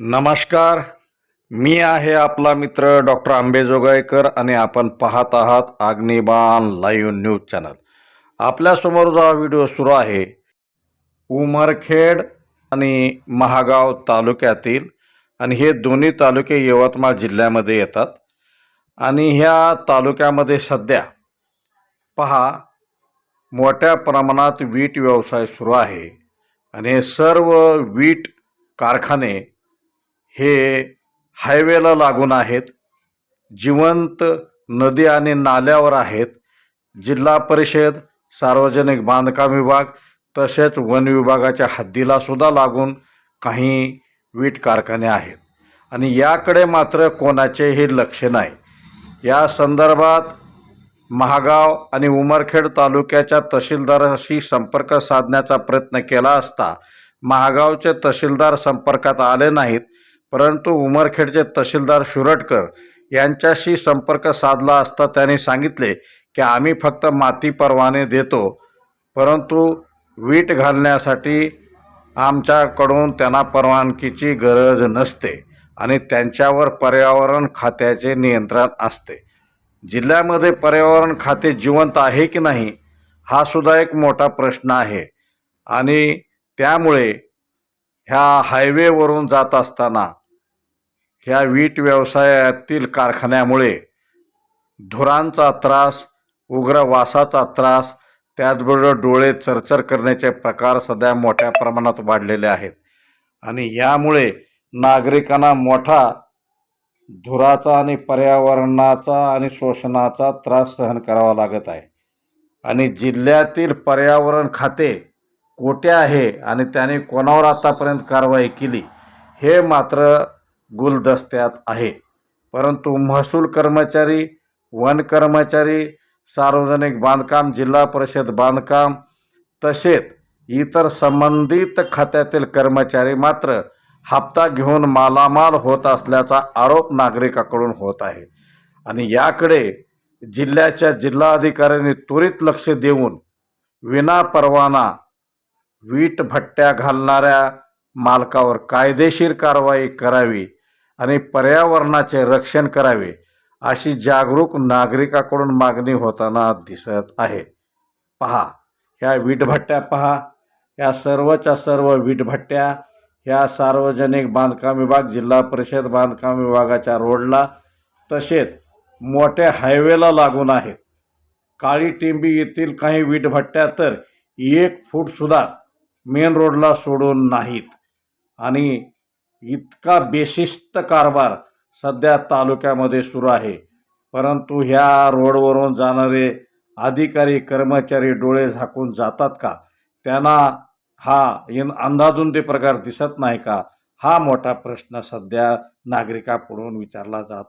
नमस्कार. मी आहे आपला मित्र डॉक्टर आंबेजोगाईकर आणि आपण पाहत आहात अग्निबाण लाईव्ह न्यूज चॅनल. आपल्यासमोर जो व्हिडिओ सुरू आहे उमरखेड आणि महागाव तालुक्यातील आणि हे दोन्ही तालुके यवतमाळ जिल्ह्यामध्ये येतात. आणि ह्या तालुक्यामध्ये सध्या पहा मोठ्या प्रमाणात वीट व्यवसाय सुरू आहे. आणि हे सर्व वीट कारखाने हे हायवेला लागून आहेत. जिवंत नदी आणि नाल्यावर आहेत. जिल्हा परिषद सार्वजनिक बांधकाम विभाग तसेच वन विभागाच्या हद्दीला सुद्धा लागून काही वीट कारखाने आहेत. आणि याकडे मात्र कोणाचेही लक्ष नाही. या संदर्भात महागाव आणि उमरखेड तालुक्याच्या तहसीलदाराशी संपर्क साधण्याचा प्रयत्न केला असता महागावचे तहसीलदार संपर्कात आले नाहीत. परंतु उमरखेडचे तहसीलदार शुरटकर यांच्याशी संपर्क साधला असता त्यांनी सांगितले की आम्ही फक्त माती परवाने देतो परंतु वीट घालण्यासाठी आमच्याकडून त्यांना परवानगीची गरज नसते आणि त्यांच्यावर पर्यावरण खात्याचे नियंत्रण असते. जिल्ह्यामध्ये पर्यावरण खाते जिवंत आहे की नाही हा सुद्धा एक मोठा प्रश्न आहे आणि त्यामुळे ह्या हायवेवरून जात असताना ह्या वीट व्यवसायातील कारखान्यामुळे धुरांचा त्रास उग्र वासाचा त्रास त्याचबरोबर डोळे चरचर करण्याचे प्रकार सध्या मोठ्या प्रमाणात वाढलेले आहेत. आणि यामुळे नागरिकांना मोठा धुराचा आणि पर्यावरणाचा आणि शोषणाचा त्रास सहन करावा लागत आहे. आणि जिल्ह्यातील पर्यावरण खाते कोठे आहे आणि त्याने कोणावर आतापर्यंत कारवाई केली हे मात्र गुलदस्त्यात आहे. परंतु महसूल कर्मचारी वन कर्मचारी सार्वजनिक बांधकाम जिल्हा परिषद बांधकाम तसेच इतर संबंधित खात्यातील कर्मचारी मात्र हप्ता घेऊन मालामाल होत असल्याचा आरोप नागरिकाकडून होत आहे. आणि याकडे जिल्ह्याच्या जिल्हाधिकाऱ्यांनी त्वरित लक्ष देऊन विना परवाना वीट भट्ट्या घालणाऱ्या मालकावर कायदेशीर कारवाई करावी आणि पर्यावरणाचे रक्षण करावे अशी जागरूक नागरिकाकडून मागणी होताना दिसत आहे. पहा ह्या वीटभट्ट्या पहा. या सर्वच्या सर्व वीटभट्ट्या ह्या सार्वजनिक बांधकाम विभाग जिल्हा परिषद बांधकाम विभागाच्या रोडला तसेच मोठ्या हायवेला लागून आहेत. काळी टिंबी येथील काही वीटभट्ट्या तर एक फूटसुद्धा मेन रोडला सोडून नाहीत. आणि इतका बेशिस्त कारभार सध्या तालुक्यामध्ये सुरू आहे. परंतु ह्या रोडवरून जाणारे अधिकारी कर्मचारी डोळे झाकून जातात का? त्यांना हा इन अंदाधुंदी प्रकार दिसत नाही का? हा मोठा प्रश्न सध्या नागरिकापुढून विचारला जात आहे